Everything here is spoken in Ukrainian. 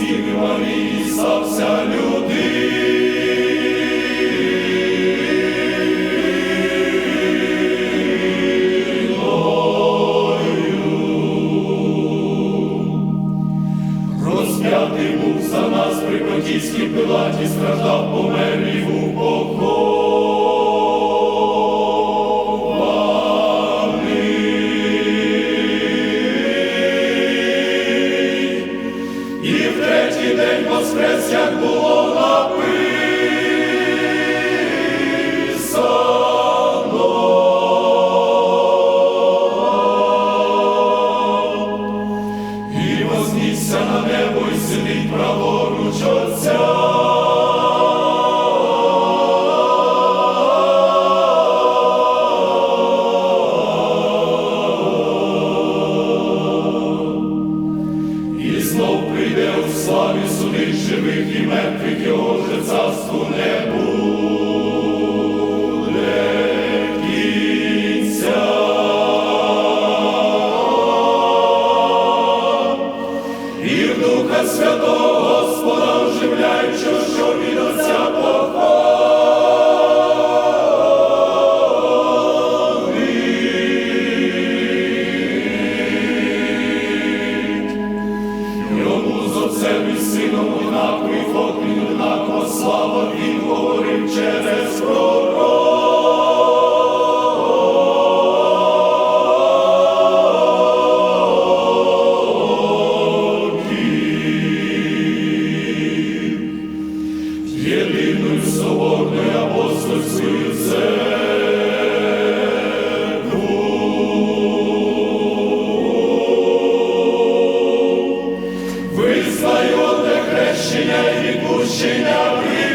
Діві Марії, вся людина. vos crescia a glória. і в Духа Святого Господа оживляючи, що від Отця Христа, і и хрещення в... відпущення.